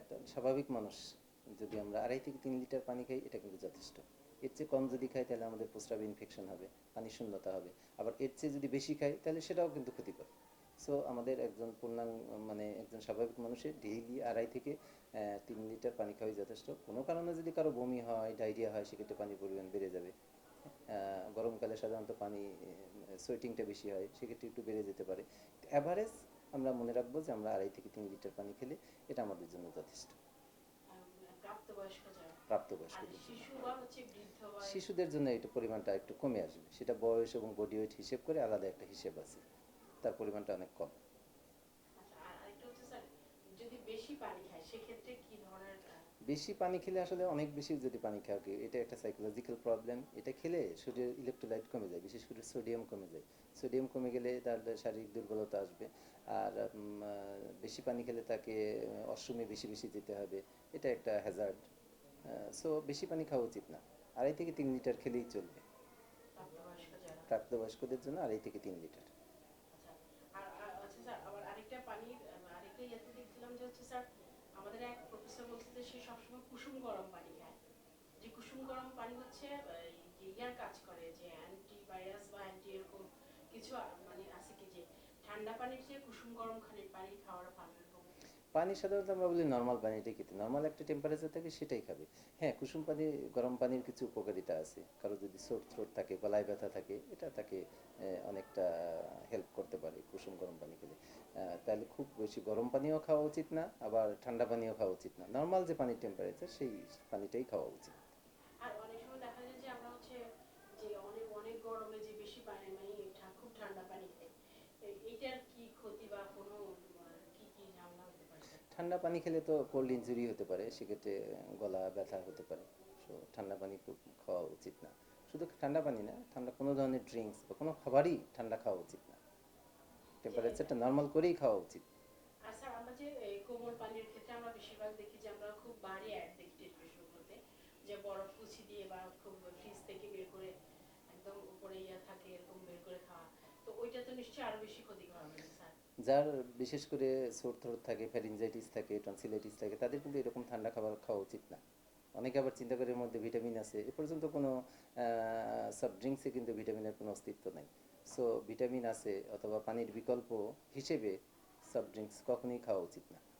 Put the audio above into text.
একটা স্বাভাবিক মানুষ, যদি আমরা আড়াই থেকে তিন লিটার পানি খাই, এটা কিন্তু যথেষ্ট। এর চেয়ে কম যদি খাই, তাহলে আমাদের প্রস্রাবে ইনফেকশন হবে পানি শূন্যতা হবে। আবার এর চেয়ে যদি বেশি খাই, তাহলে সেটাও কিন্তু ক্ষতিকর। সো আমাদের একজন পূর্ণাঙ্গ মানে একজন স্বাভাবিক মানুষের ডেইলি আড়াই থেকে তিন লিটার পানি খাওয়াই যথেষ্ট। কোনো কারণে যদি কারও বমি হয় ডায়রিয়া হয়, সেক্ষেত্রে পানির পরিমাণ বেড়ে যাবে। গরমকালে সাধারণত পানি সোয়েটিংটা বেশি হয়, সেক্ষেত্রে একটু বেড়ে যেতে পারে। অ্যাভারেজ আমরা মনে রাখব যে আমরা আড়াই থেকে তিন লিটার পানি খেলে এটা আমাদের জন্য যথেষ্ট। প্রাপ্তবয়স্কদের শিশুদের জন্য এটা পরিমাণটা একটু কমে আসবে। সেটা বয়স এবং বডি ওয়েট হিসেব করে আলাদা একটা হিসেব আছে। তার পরিমাণটা অনেক কম। আচ্ছা, যদি বেশি পানি খায় সেক্ষেত্রে কি ধরনের বেশি পানি খেলে আসলে অনেক বেশি যদি পানি খাওয়া কি, এটা একটা সাইকোলজিক্যাল প্রবলেম এটা খেলে শরীরের ইলেকট্রোলাইট কমে যায়, বিশেষ করে সোডিয়াম কমে যায়। সোডিয়াম কমে গেলে তার শারীরিক দুর্বলতা আসবে। আর বেশি পানি খেলে তাকে অশ্রমে বেশি বেশি যেতে হবে। এটা একটা হ্যাজার্ড সো বেশি পানি খাওয়া উচিত না। আড়াই থেকে তিন লিটার খেলেই চলবে। প্রাপ্তবয়স্কদের জন্য আড়াই থেকে তিন লিটার। আমাদের এক প্রফেসর বলছে যে সে সবসময় কুসুম গরম পানি খায়। যে কুসুম গরম পানি হচ্ছে ইয়ার কাজ করে যে অ্যান্টি ভাইরাস বা অ্যান্টি এরকম কিছু মানে আছে কি যে ঠান্ডা পানির চেয়ে কুসুম গরম খালি পানি খাওয়ার ভালো পানি সাধারণত আমরা বলি নর্মাল পানিটাই খেতে নর্মাল একটা টেম্পারেচার থাকে, সেটাই খাবে। হ্যাঁ কুসুম পানি, গরম পানির কিছু উপকারিতা আছে। কারও যদি সোর থ্রোট থাকে গলায় ব্যথা থাকে, এটা তাকে অনেকটা হেল্প করতে পারে কুসুম গরম পানি খেলে। তাহলে খুব বেশি গরম পানিও খাওয়া উচিত না, আবার ঠান্ডা পানিও খাওয়া উচিত না। নর্মাল যে পানির টেম্পারেচার সেই পানিটাই খাওয়া উচিত। আর অনেক সময় দেখা যায় যে আমরা হচ্ছে যে অনেক অনেক গরমে যে বেশি পানি মানে ঠা- খুব ঠান্ডা পানি খাই এ- এইটার কি ক্ষতি বা কোনো আহ, কি কি ঝামেলা হতে পারে স্যার? ঠান্ডা পানি খেলে তো কোল্ড ইনজুরি হতে পারে, সেক্ষেত্রে গলা ব্যথা হতে পারে। সো ঠান্ডা পানি খাওয়া উচিত না। শুধু ঠান্ডা পানি না, ঠান্ডা কোনো ধরনের ড্রিঙ্কস বা কোনো খাবারই ঠান্ডা খাওয়া উচিত না। টেম্পারেচারটা নর্মাল করেই খাওয়া উচিত। যে বরফ কুচি দিয়ে বা খুব ফ্রিজ থেকে বের করে একদম উপরে ইয়া থাকে, এরকম বের করে খাওয়া তো ওইটা তো নিশ্চয়ই আরও বেশি ক্ষতিকর হবে না, স্যার যার বিশেষ করে সোর থ্রোট থাকে ফ্যারিনজাইটিস থাকে টনসিলাইটিস থাকে, তাদের কিন্তু এরকম ঠান্ডা খাবার খাওয়া উচিত না। অনেকে আবার চিন্তা করে মধ্যে ভিটামিন আছে। এ পর্যন্ত কোনো সফট ড্রিঙ্কসে কিন্তু ভিটামিনের কোনো অস্তিত্ব নেই। সো ভিটামিন আছে অথবা পানির বিকল্প হিসেবে সফট ড্রিঙ্কস কখনোই খাওয়া উচিত না।